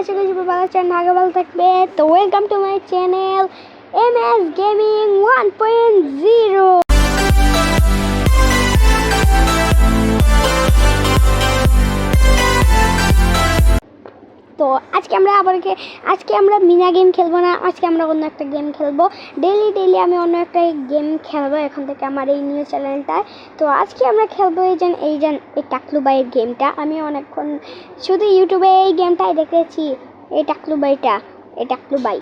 আশা করি সবাই ভালো আছেন আগে ভালো থাকবে। তো welcome to my channel M S gaming one point zero তো আজকে আমরা আবার আজকে আমরা মিনা গেম খেলব না, আজকে আমরা অন্য একটা গেম খেলব। ডেইলি ডেলি আমি অন্য একটা গেম খেলব এখন থেকে আমার এই নিউজ চ্যানেলটায় তো আজকে আমরা খেলব এই যেন এই যেন এই টাকলুবাইয়ের গেমটা আমি অনেকক্ষণ শুধু ইউটিউবে এই গেমটাই দেখেছি, এই টাকলুবাইটা, এই টাকলুবাই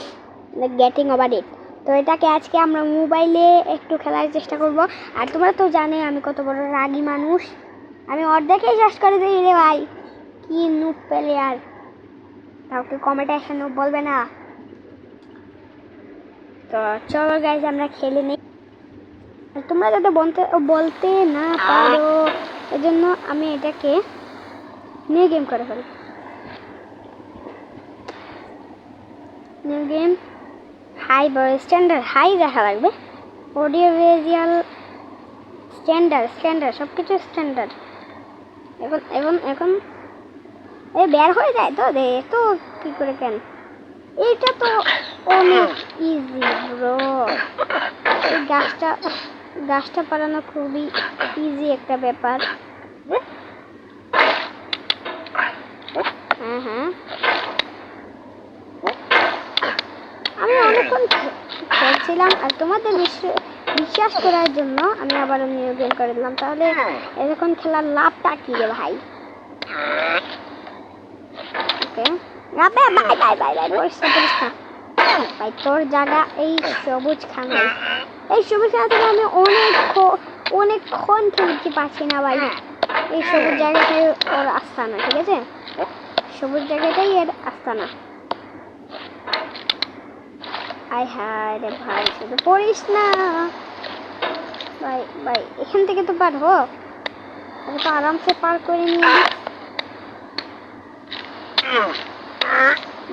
গেটিং ওভার ইট তো এটাকে আজকে আমরা মোবাইলে একটু খেলার চেষ্টা করব। আর তোমরা তো জানে আমি কত বড় রাগী মানুষ। আমি অর্ধেকেই শেষ করে দিই রে ভাই। কি নুট পেলে কাউকে কমেন্টে এখানে বলবে না। তো চলো গাইজ আমরা খেলে নিই। তোমরা যাতে বলতে বলতে না পারো, এজন্য আমি এটাকে নিউ গেম করে ফেলি। New game high standard high দেখা লাগবে। অডিও ভিজুয়াল স্ট্যান্ডার্ড স্ট্যান্ডার্ড সব কিছু স্ট্যান্ডার্ড এখন এখন এখন, এ বের হয়ে যায় তো তো কি করে কেন? এইটা তো অনেক ইজি ব্রো এই গাছটা গাছটা পালানো খুবই ইজি একটা ব্যাপার। হ্যাঁ হ্যাঁ। আমি অনেকক্ষণ খেলছিলাম আর তোমাদের বিশ্বাস করার জন্য আমি আবার গেম করে দিলাম তাহলে এরকম খেলার লাভটা কি রে ভাই? ওকে আবে বাই বাই বাই বাই পরিষ্কার পরিষ্কার ভাই তোর জায়গা এই সবুজ খানা এই সবুজ খানা থেকে আমি অনেক অনেকক্ষণ খেলতে পারছি না ভাই। এই সবুজ জায়গাটাই ওর আস্তানা ঠিক আছে? সবুজ জায়গাটাই এর আস্তানা। আয় হায় রে ভাই শুধু পড়িস না। ভাই ভাই এখান থেকে তো পার হো। আমি তো আরামসে পার করে নিয়ে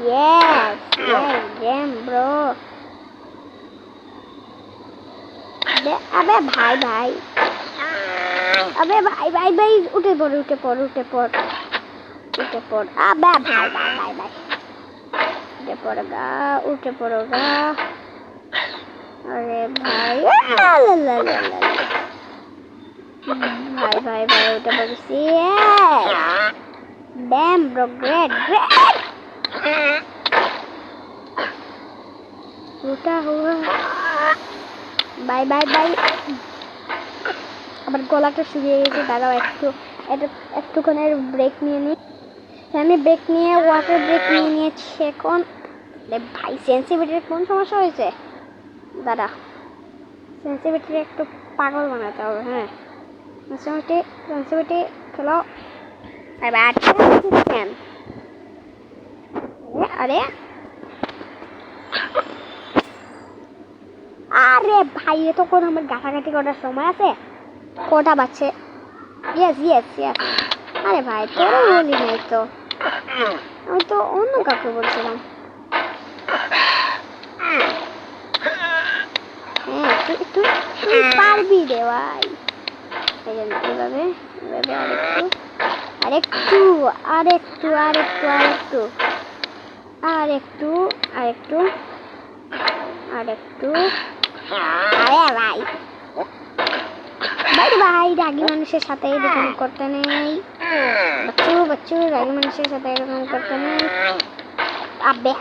Yes, yes, damn bro. अबे अबे भाई भाई अबे भाई भाई भाई उठे पड़ उठे पड़ उठे पड़ उठे पड़ अबे भाई भाई भाई भाई उठे पड़ेगा उठे पड़ेगा अरे भाई ला ला ला ला ला भाई भाई भाई उठे पड़ेगी Damn bro, great, great! উঠা হুয়া বাই বাই বাই। আবার গলাটা শুকিয়ে গেছে, দাঁড়াও একটু। একটু একটুখানের ব্রেক নিয়ে নিই আমি ব্রেক নিয়ে ওয়াটার ব্রেক নিয়ে নিয়েছি এখন। ভাই সেন্সিভিটির কোন সমস্যা হয়েছে? দাঁড়া। সেন্সিভিটির একটু পাগল বানাতে হবে হ্যাঁ। সেন্সিভিটি সেন্সিভিটি খেলো। এবার কেন আরে। আরে ভাই, এ তো কোন আমার গাছাগাছি করার সময় আছে? কটা বাচ্চে ইয়েস ইয়েস ইয়েস আরে ভাই, তোরও বলি নাই তো। আমি তো অন্য কাউকে বলছিলাম। হ্যাঁ পারবি রে ভাই। আরেকটু আরেকটু আরেকটু আরেকটু। আরেকটু আরেকটু আরেকটু আরে ভাই ভাই ভাই রাগি মানুষের সাথে এরকম করতে নেই। বাচ্চু বাচ্চু রাগি মানুষের সাথে এরকম করতে নেই। আবে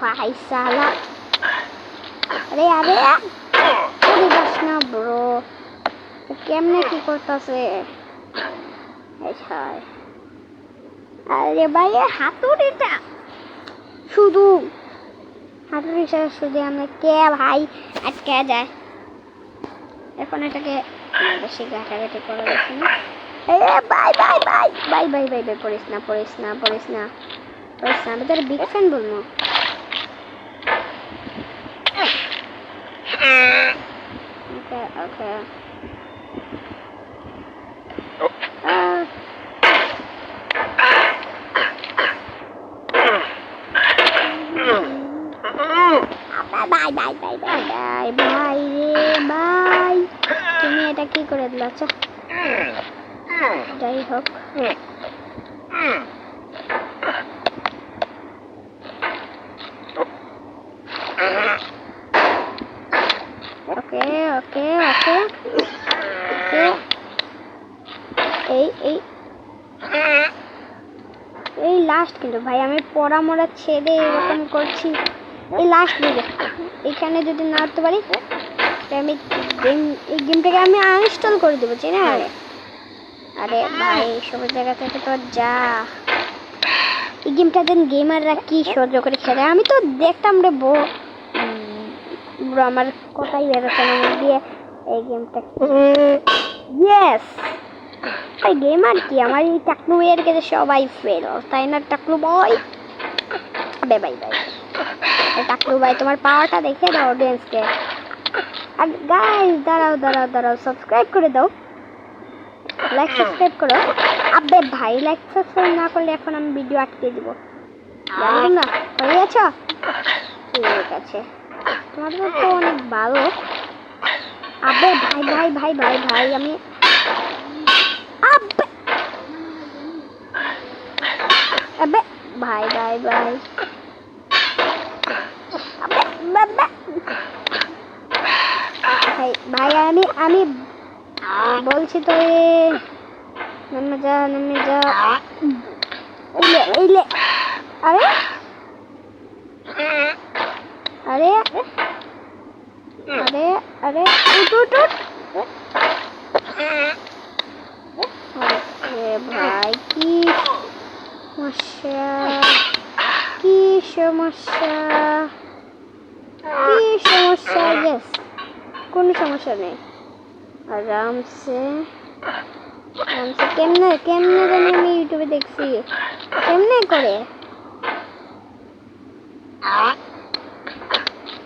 ভাই সালা। আরে আরে। আরে বাস না ব্রো কেমনে কি করতেছে? আরে ভাই হাতুড়িটা। শুধু হাতুড়িটা শুধু আমরা কে ভাই? আটকে যায়। এখন এটাকে বেশি ঘাটাঘাটি করা যাচ্ছে না bye bye bye bye bye bye bye, পড়িস না পড়িস না পড়িস না পড়িস না। আমি তোর বিগ ফ্যান বলব। ওকে ওকে। করে দিলাচা যাই হোক। ওকে ওকে ওকে। ওকে। এই এই। এই লাস্ট কিন্তু, ভাই, আমি পড়া মরা ছেড়ে এরকম করছি। এই লাস্ট দিকে এখানে যদি না উঠতে পারি আমি গেম এই গেমটাকে আমি আনইনস্টল করে দেবো চিনা আরে আরে ভাই সব জায়গা থেকে তো যা। এই গেমটা দেন গেমাররা কি সহ্য করে খেলে? আমি তো দেখতাম রে বো ব্রো আমার কথাই বেরোচ্ছে না দিয়ে এই গেমটা ইয়েস ভাই গেম আর কি? আমার এই টাকলু এর কাছে সবাই ফেল তাই না টাকলু বয় বে বাই বাই টাকলু ভাই তোমার পাওয়ারটা দেখে দাও অডিয়েন্সকে আর গাইস দাঁড়াও দাঁড়াও দাঁড়াও সাবস্ক্রাইব করে দাও। লাইক সাবস্ক্রাইব করো। আবে ভাই লাইক সাবস্ক্রাইব না করলে এখন আমি ভিডিও আটকে দিব। জানো না? হয়ে গেছো? ঠিক আছে। তোমার তো অনেক ভালো। আবে ভাই ভাই ভাই ভাই ভাই, আমি আবে আবে ভাই ভাই ভাই। আবে বাবা ভাই ভাই, আমি আমি বলছি তো নেমে যা নেমে যা। এইলে এইলে আরে? আরে? আরে আরে, উঠ উঠ ভাই, কি সমস্যা? কি সমস্যা? কি সমস্যা? ইয়েস কোনো সমস্যা নেই। আরামসে আরামসে কেমনে কেমনে জানি আমি ইউটিউবে দেখছি। কেমনে করে?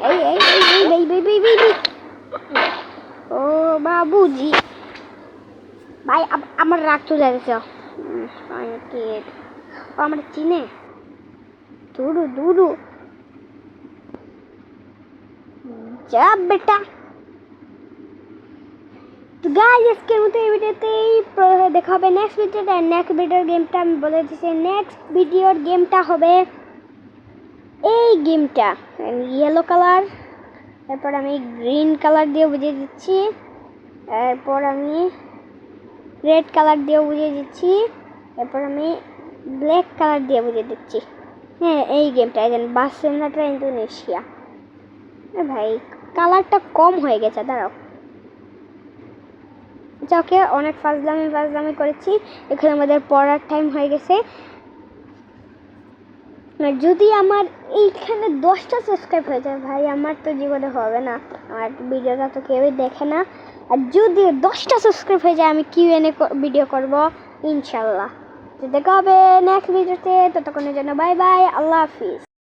এই এই এই এই বেই বেই বেই বেই ও বাবুজি ভাই আমার রাগ তো যাচ্ছে ও আমার চিনে? দুরু দুরু। যা বেটা। তো গাইস আজকের মতো এই ভিডিওতেই দেখা হবে নেক্সট ভিডিওতে নেক্সট ভিডিওর গেমটা আমি বলে দিচ্ছি নেক্সট ভিডিওর গেমটা হবে এই গেমটা ইয়েলো কালার এরপর আমি গ্রিন কালার দিয়ে বুঝিয়ে দিচ্ছি, এরপর আমি রেড কালার দিয়ে বুঝিয়ে দিচ্ছি, এরপর আমি ব্ল্যাক কালার দিয়ে বুঝিয়ে দিচ্ছি। হ্যাঁ এই গেমটা এই বাসেন্দাটা ইন্দোনেশিয়া। ভাই কালারটা কম হয়ে গেছে, দাঁড়াও। যাকে অনেক ফাজলামি ফাজলামি করেছি, এখানে আমাদের পড়ার টাইম হয়ে গেছে। যদি আমার এইখানে দশটা সাবস্ক্রাইব হয়ে যায়, ভাই, আমার তো জীবনে হবে না। আমার ভিডিওটা তো কেউই দেখে না। আর যদি দশটা সাবস্ক্রাইব হয়ে যায়, আমি কিউ এনে ভিডিও করব, ইনশাল্লাহ। দেখা হবে নেক্সট ভিডিওতে ততক্ষণের জন্য বাই বাই আল্লাহ হাফিজ।